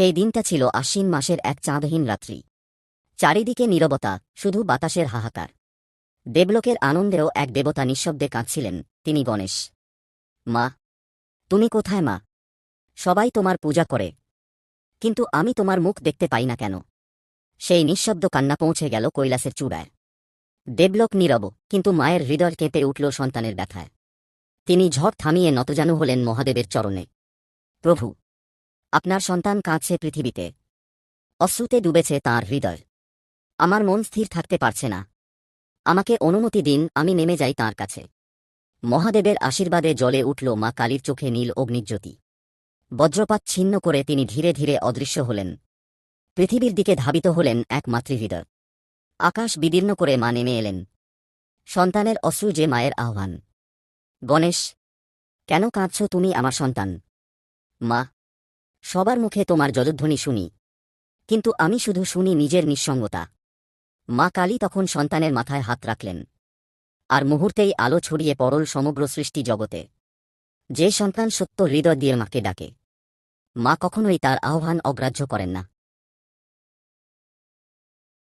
সেই দিনটা ছিল আশ্বিন মাসের এক চাঁদহীন রাত্রি। চারিদিকে নীরবতা, শুধু বাতাসের হাহাকার। দেবলোকের আনন্দেও এক দেবতা নিঃশব্দে কাঁদছিলেন, তিনি গণেশ। মা, তুমি কোথায় মা? সবাই তোমার পূজা করে। কিন্তু আমি তোমার মুখ দেখতে পাই না কেন? সেই নিঃশব্দ কান্না পৌঁছে গেল কৈলাসের চূড়ায়। দেবলোক নীরব, কিন্তু মায়ের হৃদয় কেঁপে উঠল সন্তানের ব্যথায়। তিনি ঝড় থামিয়ে নতজানু হলেন মহাদেবের চরণে। প্রভু আপনার সন্তান কাঁদছে পৃথিবীতে। অশ্রুতে ডুবেছে তাঁর হৃদয়। আমার মন স্থির থাকতে পারছে না। আমাকে অনুমতি দিন, আমি নেমে যাই তাঁর কাছে। মহাদেবের আশীর্বাদে জলে উঠল মা কালীর চোখে নীল অগ্নিজ্যোতি। বজ্রপাত ছিন্ন করে তিনি ধীরে ধীরে অদৃশ্য হলেন। পৃথিবীর দিকে ধাবিত হলেন এক মাতৃহৃদয়। আকাশ বিদীর্ণ করে মা নেমে এলেন। সন্তানের অশ্রু যে মায়ের আহ্বান। গণেশ, কেন কাঁদছ তুমি আমার সন্তান? মা সবার মুখে তোমার জলধ্বনি শুনি। কিন্তু আমি শুধু শুনি নিজের নিঃসঙ্গতা। মা কালী তখন সন্তানের মাথায় হাত রাখলেন। আর মুহূর্তেই আলো ছড়িয়ে পরল সমগ্র সৃষ্টি জগতে। যে সন্তান সত্য হৃদয় দিয়ে মাকে ডাকে। মা কখনোই তার আহ্বান অগ্রাহ্য করেন না।